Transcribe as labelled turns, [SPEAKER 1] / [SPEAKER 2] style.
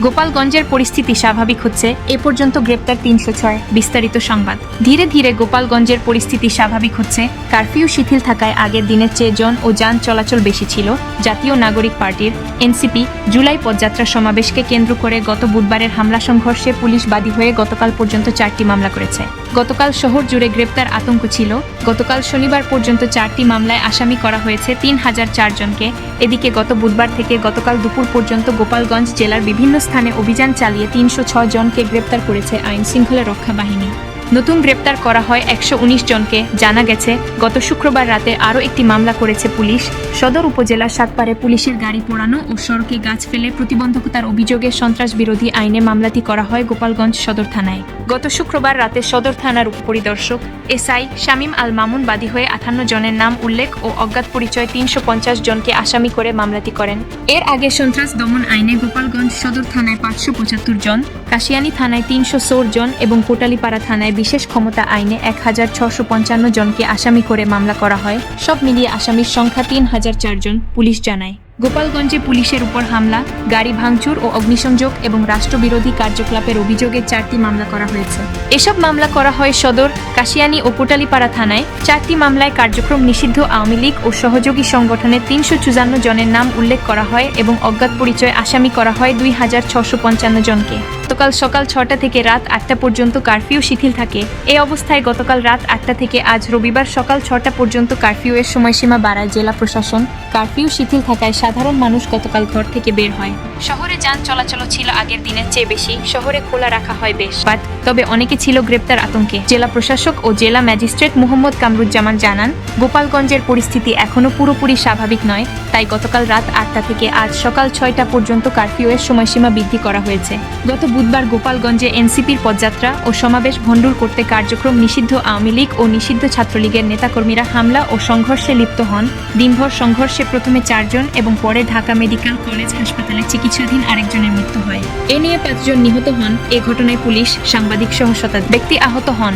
[SPEAKER 1] গোপালগঞ্জের পরিস্থিতি স্বাভাবিক হচ্ছে। এ পর্যন্ত গ্রেপ্তার তিনশো ছয়। বিস্তারিত সংবাদ। ধীরে ধীরে গোপালগঞ্জের পরিস্থিতি স্বাভাবিক হচ্ছে। কারফিউ শিথিল থাকায় আগের দিনের চেয়ে জন ও যান চলাচল বেশি ছিল। জাতীয় নাগরিক পার্টির এনসিপি জুলাই পদযাত্রা সমাবেশকে কেন্দ্র করে গত বুধবারের হামলা সংঘর্ষে পুলিশ বাদী হয়ে গতকাল পর্যন্ত চারটি মামলা করেছে। গতকাল শহর জুড়ে গ্রেপ্তার আতঙ্ক ছিল। গতকাল শনিবার পর্যন্ত চারটি মামলায় আসামি করা হয়েছে তিন হাজার চারজনকে এদিকে গত বুধবার থেকে গতকাল দুপুর পর্যন্ত গোপালগঞ্জ জেলার বিভিন্ন স্থানে অভিযান চালিয়ে তিনশো জনকে গ্রেপ্তার করেছে আইন শৃঙ্খলা রক্ষা বাহিনী। নতুন গ্রেপ্তার করা হয় একশো উনিশ জনকে। জানা গেছে, গত শুক্রবার রাতে আরও একটি মামলা করেছে পুলিশ। সদর উপজেলার সাতপাড়ে পুলিশের গাড়ি পোড়ানো ও সড়কে গাছ ফেলে প্রতিবন্ধকতার অভিযোগে সন্ত্রাস বিরোধী আইনে মামলাটি করা হয় গোপালগঞ্জ সদর থানায়। গত শুক্রবার রাতে সদর থানার উপপরিদর্শক এসআই শামীম আল মামুন বাদী হয়ে আঠান্ন জনের নাম উল্লেখ ও অজ্ঞাত পরিচয় তিনশো পঞ্চাশ জনকে আসামি করে মামলাটি করেন। এর আগে সন্ত্রাস দমন আইনে গোপালগঞ্জ সদর থানায় পাঁচশো পঁচাত্তর জন, কাশিয়ানী থানায় তিনশো ষোল জন এবং কোটালীপাড়া থানায় বিশেষ ক্ষমতা আইনে এক হাজার ছশো পঞ্চান্ন জনকে আসামি করে মামলা করা হয়। সব মিলিয়ে আসামির সংখ্যা তিন হাজার চারজন, পুলিশ জানায়। গোপালগঞ্জে পুলিশের উপর হামলা, গাড়ি ভাঙচুর ও অগ্নিসংযোগ এবং রাষ্ট্রবিরোধী কার্যকলাপের অভিযোগে চারটি মামলা করা হয়েছে। এসব মামলা করা হয় সদর, কাশিয়ানী ও কোটালীপাড়া থানায়। চারটি মামলায় কার্যক্রম নিষিদ্ধ আওয়ামী লীগ ও সহযোগী সংগঠনের তিনশো চুয়ান্ন জনের নাম উল্লেখ করা হয় এবং অজ্ঞাত পরিচয় আসামি করা হয় দুই হাজার ছশো পঞ্চান্ন জনকে। গতকাল সকাল ছটা থেকে রাত আটটা পর্যন্ত কারফিউ শিথিল থাকে। এই অবস্থায় গতকাল রাত আটটা থেকে আজ রবিবার সকাল ছটা পর্যন্ত কারফিউ এর সময়সীমা বাড়ায় জেলা প্রশাসন। কারফিউ শিথিল থাকায় সাধারণ মানুষ গতকাল ঘর থেকে বের হয়। শহরে যান চলাচল ছিল আগের দিনের চেয়ে বেশি। শহরে খোলা রাখা হয় বেশ। তবে অনেকে ছিল গ্রেপ্তার আতঙ্কে। জেলা প্রশাসক ও জেলা ম্যাজিস্ট্রেট মোহাম্মদ কামরুজ্জামান জানান, গোপালগঞ্জের পরিস্থিতি এখনও পুরোপুরি স্বাভাবিক নয়। তাই গতকাল রাত আটটা থেকে আজ সকাল ছয়টা পর্যন্ত কারফিউ এর সময়সীমা বৃদ্ধি করা হয়েছে। গত বুধবার গোপালগঞ্জে এনসিপির পদযাত্রা ও সমাবেশ ভণ্ডুর করতে কার্যক্রম নিষিদ্ধ আওয়ামী লীগ ও নিষিদ্ধ ছাত্রলীগের নেতাকর্মীরা হামলা ও সংঘর্ষে লিপ্ত হন। দিনভর সংঘর্ষে প্রথমে চারজন এবং পরে ঢাকা মেডিকেল কলেজ হাসপাতালে চিকিৎসাধীন আরেকজনের মৃত্যু হয়। এ নিয়ে পাঁচজন নিহত হন। এ ঘটনায় পুলিশ, সাংবাদিক সহ শতাধিক ব্যক্তি আহত হন।